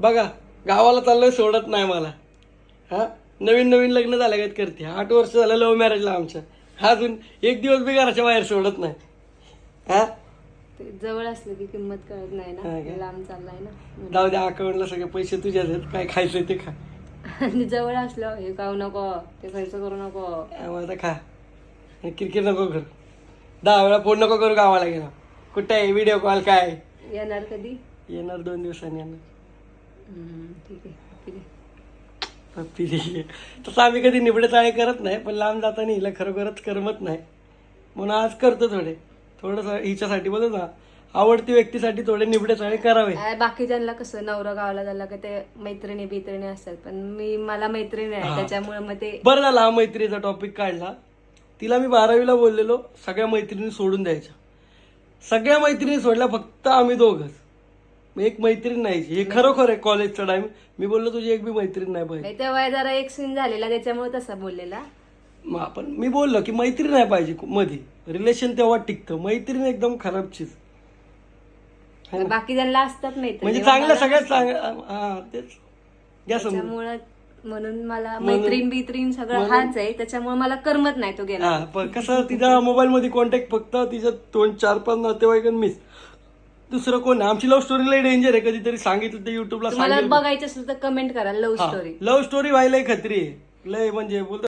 बघा गावाला चाललोय सोडत नाही मला. हा? नवीन नवीन लग्न झालं काय करते. आठ वर्ष झालं लव्ह मॅरेजला आमच्या हा अजून एक दिवस बी घराच्या बाहेर सोडत नाही. हा? ते जवळ असलं की किंमत कळत नाही हा ना? लांब चाललाय ना. जाऊ द्या अकाउंटला सगळे पैसे तुझ्याच आहेत. काय खायचं ते खा. आणि जवळ असलं हे खाऊ नको. ते खर्च करू नको. आता खा. आणि क्रिकेट नको करू. दहा वेळा फोन नको करू गावाला गेला कुठे आहे? व्हिडिओ कॉल काय? येणार कधी? येणार दोन दिवसांनी येणार. ठीक आहे. तसं आम्ही कधी निबडे चाळे करत नाही पण लांब जाताना हिला खरोखरच करमत नाही. म्हणून आज करतो थोडे. थोडंसं हिच्यासाठी बोलत ना आवडती व्यक्तीसाठी थोडे निबडे चाळे करावे. बाकीच्यांना कसं नवरा गावाला झाला का ते मैत्रिणी बित्रिणी असतात पण मी मला मैत्रिणी आहे. त्याच्यामुळे मग ते बरं झालं हा मैत्रीचा टॉपिक काढला. तिला मी बारावीला बोललेलो सगळ्या मैत्रिणी सोडून द्यायच्या. सगळ्या मैत्रिणी सोडल्या फक्त आम्ही दोघंच. मग एक मैत्रीण नाही. हे खरोखर आहे कॉलेजचा टाइम मी बोललो तुझी एक बी मैत्रीण नाही पाहिजे. नाही, तेव्हा जरा एक सीन झालेला त्याच्यामुळे तसा बोललेला. मग आपण मी बोललो की मैत्रीण नाही पाहिजे मध्ये रिलेशन तेव्हा टिकतं. मैत्रीण एकदम खराब चीज. है ना? बाकीच्यांना असतात मैत्रिणी म्हणजे चांगलं सगळ्यात चांगलं हा तेच. घ्या समजून. त्याच्यामुळं म्हणून मला मैत्रीण बित्रीण सगळं हाच आहे. त्याच्यामुळे मला करमत नाही तो गेला. हा पण कसं तिच्या मोबाईल मध्ये कॉन्टॅक्ट फक्त तिच्या दोन चार पाच नातेवाईक मीच दुसरं कोण नाही. आमची लव्ह स्टोरी लय डेंजर आहे. कधीतरी सांगितलं ते युट्यूबला तुम्हाला बघायचं असेल तर कमेंट करा लव्ह स्टोरी लव्ह स्टोरी व्हायला खत्री आहे. लय म्हणजे बोलतो